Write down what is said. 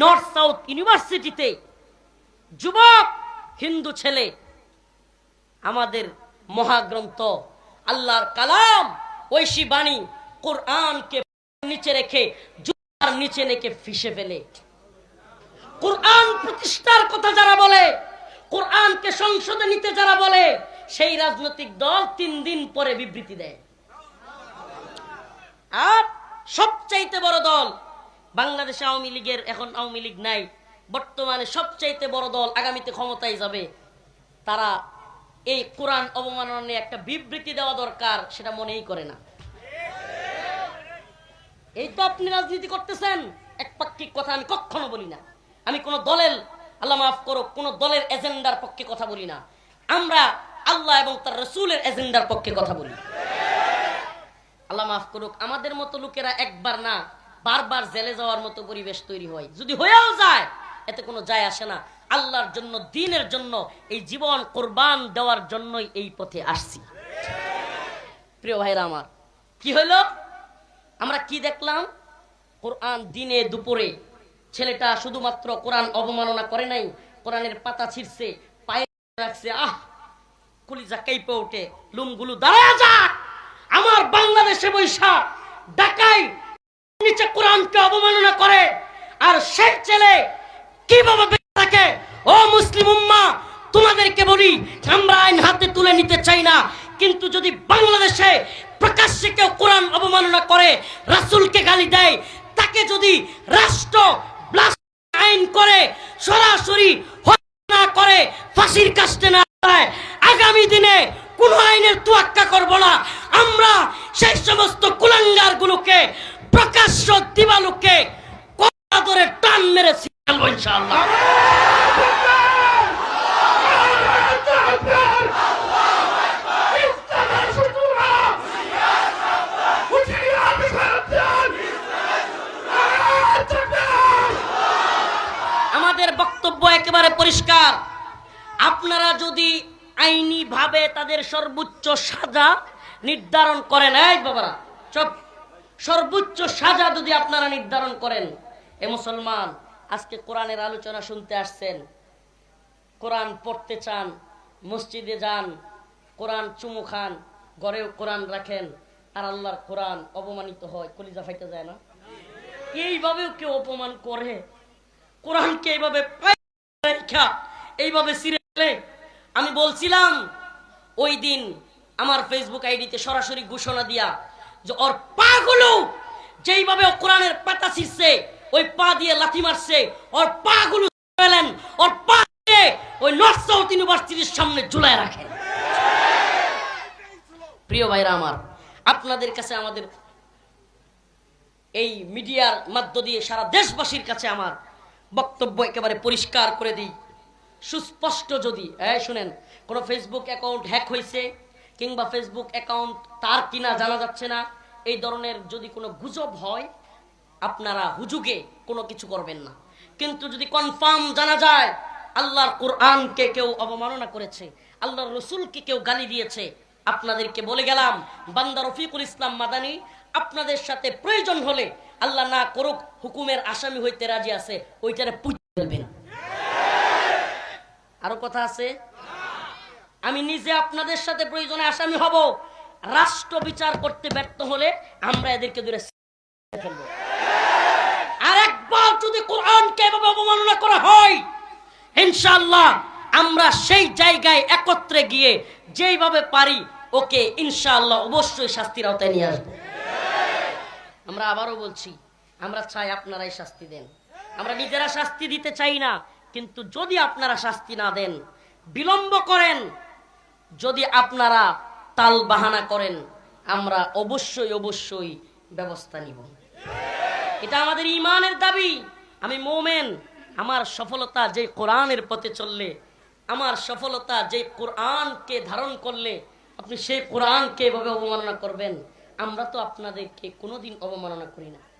North south ইউনিভার্সিটিতে যুবক, হিন্দু ছেলে, আমাদের মহাগ্রন্থ আল্লাহর কালাম, ঐশী বাণী কোরআনকে নিচে রেখে, জুতার নিচে রেখে ফিসে ফেলে। কোরআন প্রতিষ্ঠার কথা যারা বলে, কোরআনকে সংসদে নিতে যারা বলে, সেই রাজনৈতিক দল তিন দিন পরে বিবৃতি দেয়। আর সবচাইতে বড় দল বাংলাদেশে আওয়ামী লীগের এখন আওয়ামী লীগ নাই। বর্তমানে সবচাইতে বড় দল আগামীতে ক্ষমতায় যাবে। তারা এই কোরআন অবমাননা নিয়ে একটা বিবৃতি দেওয়া দরকার, সেটা মনেই করে না। এই তো আপনি রাজনীতি করতেছেন একপাক্ষিক কথা আমি কখনো বলি না। আমি কোন দলের, আল্লাহ মাফ করো কোন দলের এজেন্ডার পক্ষে কথা বলি না। আমরা আল্লাহ এবং তার রসুলের এজেন্ডার পক্ষে কথা বলি। আল্লাহ মাফ করুক, আমাদের মতো লোকেরা একবার না বারবার জেলে যাওয়ার মতো পরিবেশ তৈরি হয়। যদি হয়েও যায়, এতে কোনো যায় আসে না। আল্লাহর জন্য, দিনের জন্য, এই জীবন কোরবান দেওয়ার জন্যই এই পথে আসছি। প্রিয় ভাইরা আমার, কি হলো? আমরা কি দেখলাম? কোরআন দিনে দুপুরে ছেলেটা শুধুমাত্র কোরআন অবমাননা করে নাই, কোরআনের পাতা ছিঁড়ছে, পায়ে রাখছে, আহ! কলিজা কেঁপে ওঠে লুমগুলো দাঁড়ায় যাক! আমার বাংলাদেশে বৈশাখ ডাকাই নিচে কোরআনকে অবমাননা করে, আর সেই ছেলে কীভাবে থাকে? ও মুসলিম উম্মা, তোমাদেরকে বলি, আমরা আইন হাতে তুলে নিতে চাই না। কিন্তু যদি বাংলাদেশে প্রকাশ্যে কেউ কোরআন অবমাননা করে, রাসূলকে গালি দেয়, তাকে যদি রাষ্ট্র আইন করে, সরাসরি না করে, ফাঁসির কাস্টে না আগামী দিনে কোন আইনের তুয়াক্কা করব না। আমরা সেই সমস্ত কুলাঙ্গার গুলোকে ধরে টান মেরে আমাদের বক্তব্য একেবারে পরিষ্কার। আপনারা যদি আইনি ভাবে তাদের সর্বোচ্চ সাজা নির্ধারণ করেন, এই বাবারা, চপ। সর্বোচ্চ সাজা যদি আপনারা নির্ধারণ করেন, এ মুসলমান, আজকে কোরআনের আলোচনা শুনতে আসছেন, কোরআন পড়তে চান, মসজিদে যান, কোরআন চুমু খান, ঘরেও কোরআন রাখেন, আর আল্লাহর কোরআন অপমানিত হয়, কলিজা ফাইতে যায় না? এইভাবেও কেউ অপমান করে? কোরআনকে এইভাবে এইভাবে সিরে? আমি বলছিলাম, ওই দিন আমার ফেসবুক আইডিতে সরাসরি ঘোষণা দিয়া ওর পা গুলো যেইভাবে কোরআনের পাতা ছিঁড়ছে, ওই পা দিয়ে লাথি মারছে, ওর পা গুলো ফেলেন ওর পা দিয়ে ওই নর্থ ইউনিভার্সিটির সামনে ঝুলায় রাখেন প্রিয় ভাইরা আমার, আপনাদের কাছে আমাদের এই মিডিয়ার মাধ্য দিয়ে সারা দেশবাসীর কাছে আমার বক্তব্য একেবারে পরিষ্কার করে দিই। সুস্পষ্ট যদি, এই শুনেন, কোনো ফেসবুক অ্যাকাউন্ট হ্যাক হয়েছে কিংবা ফেসবুক অ্যাকাউন্ট তার কিনা জানা যাচ্ছে না। এই ধরনের যদি কোনো গুজব হয়, আপনারা হুজুগে কোনো কিছু করবেন না। কিন্তু যদি কনফার্ম জানা যায়, আল্লাহর কোরআনকে কেউ অবমাননা করেছে, আল্লাহর রসুলকে কেউ গালি দিয়েছে, আপনাদেরকে বলে গেলাম, বান্দা রফিকুল ইসলাম মাদানি, আপনাদের সাথে প্রয়োজন হলে আল্লাহ না করুক, হুকুমের আসামি হইতে রাজি আছে, ওইটারে পুজো ফেলবেন আরও কথা আছে? আমি নিজে আপনাদের সাথে প্রয়োজনে আসামি হব। রাষ্ট্র বিচার করতে ব্যর্থ হলে আমরা এদেরকে দূরে ফেলব। আর একবার যদি কোরআনকে এভাবে অবমাননা করা হয়, ইনশাআল্লাহ আমরা সেই জায়গায় একত্রে গিয়ে যেইভাবে পারি ওকে ইনশাআল্লাহ অবশ্যই শাস্তির আওতায় নিয়ে আসব। আমরা আবারও বলছি, আমরা চাই আপনারাই শাস্তি দেন। আমরা নিজেরা শাস্তি দিতে চাই না, কিন্তু যদি আপনারা শাস্তি না দেন, বিলম্ব করেন যদি আপনারা তাল বাহানা করেন, আমরা অবশ্যই অবশ্যই ব্যবস্থা নিব। এটা আমাদের ইমানের দাবি। আমি মোমেন, আমার সফলতা যে কোরআনের পথে চললে, আমার সফলতা যে কোরআনকে ধারণ করলে, আপনি সেই কোরআনকে এভাবে অবমাননা করবেন। আমরা তো আপনাদেরকে কোনোদিন অবমাননা করি না।